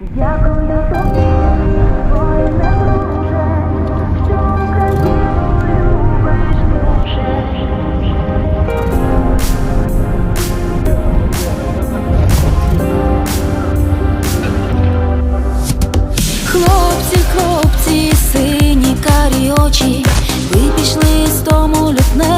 Дякую тобі, воїне друже, що Україну любиш дуже. Хлопці, хлопці, сині карі очі, ви пішли з тому лютневої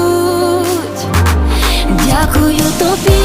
Дякую тобі,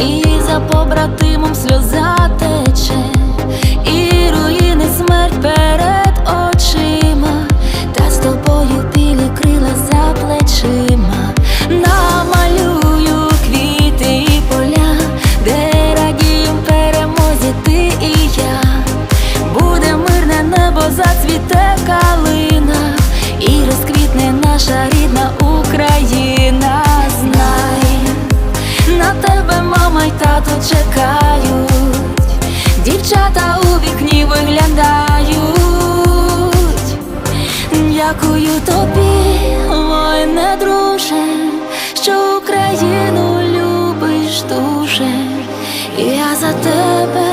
і за побратимом сльоза тече, і руїни смерть перед очима, та з тобою білі крила за плечима, намалюю квіти і поля, де радієм перемозі ти і я, буде мирне небо, зацвіте калина, і розквітне наша рідна Україна. На тебе мама й тато чекають, дівчата у вікні виглядають. Дякую тобі, воїне друже, що Україну любиш дуже, я за тебе